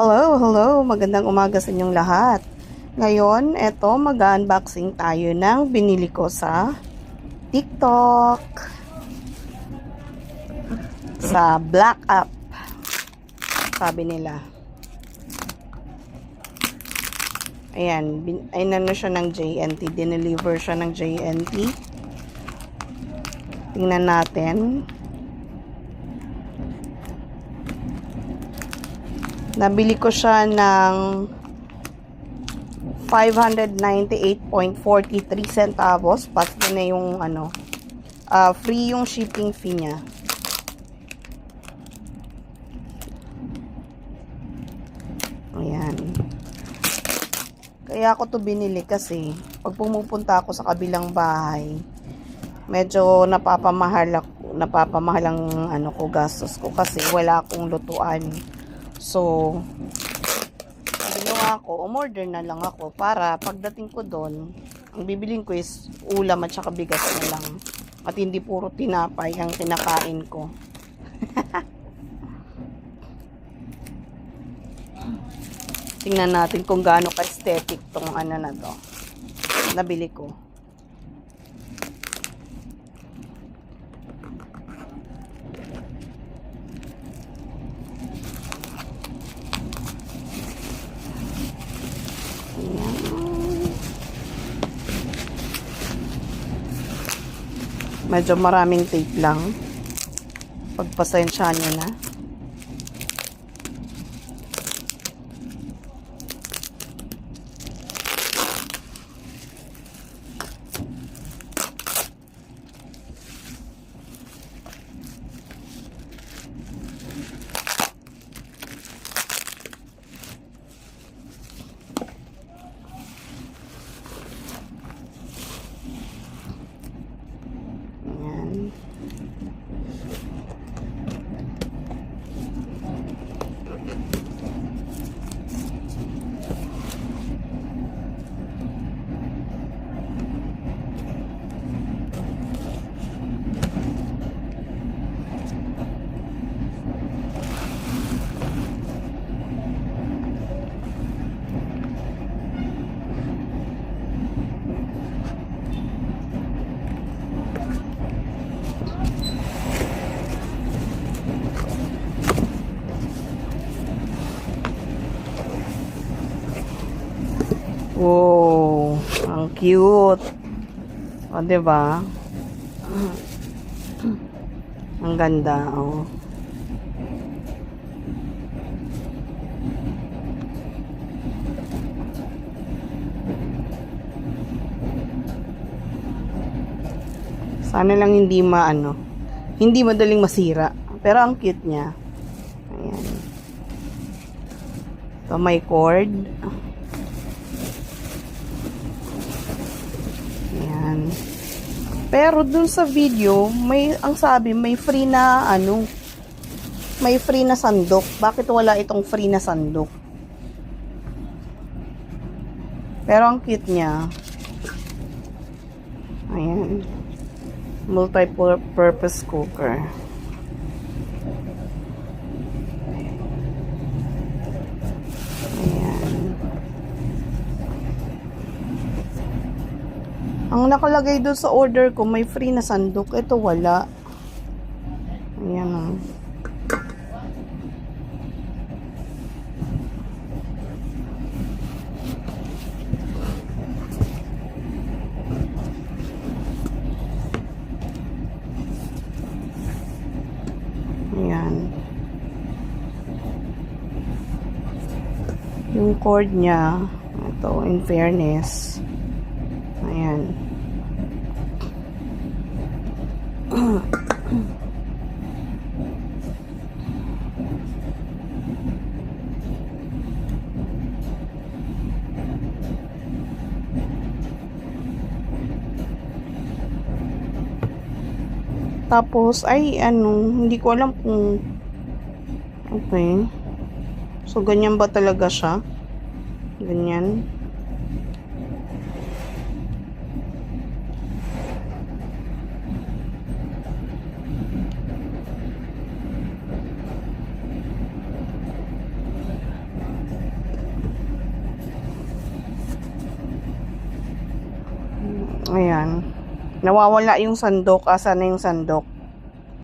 Hello, hello. Magandang umaga sa inyong lahat. Ngayon, eto, mag-unboxing tayo ng binili ko sa TikTok. Sa Black App. Sabi nila. Ayan, bin, ay ano siya ng JNT. Dineliver siya ng JNT. Tingnan natin. Nabili ko siya ng 598.43 centavos. Pati na yung ano, uh, free yung shipping fee niya. Ayan. Kaya ako to binili kasi pag pumupunta ako sa kabilang bahay, medyo napapamahal ako, napapamahal ang ano ko gastos ko kasi wala akong lutuan. So, ginawa ko, umorder na lang ako para pagdating ko doon, ang bibiling ko is ulam at saka bigas na lang. At hindi puro tinapay ang kinakain ko. Tingnan natin kung gaano ka-aesthetic tong ano na to. Nabili ko. Ayan. Medyo maraming tape lang. Pagpasensya nyo na. Ayan. Wow, ang cute. O, di ba? Ang ganda, oh. Sana lang hindi maano, hindi madaling masira. Pero ang cute niya. Ayan. Ito may cord. Ayan. Pero dun sa video, may ang sabi may free na ano, may free na sandok. Bakit wala itong free na sandok? Pero ang cute niya. Ayan. Multi-purpose cooker. Ayan. Ang nakalagay doon sa order ko, may free na sandok. Ito wala. Ayan o. Ayan. Yung cord niya, ito, in fairness, Ayan. Tapos, ay, ano, hindi ko alam kung, okay. So, ganyan ba talaga siya? Ganyan. Ayan. Nawawala yung sandok. Asa na yung sandok?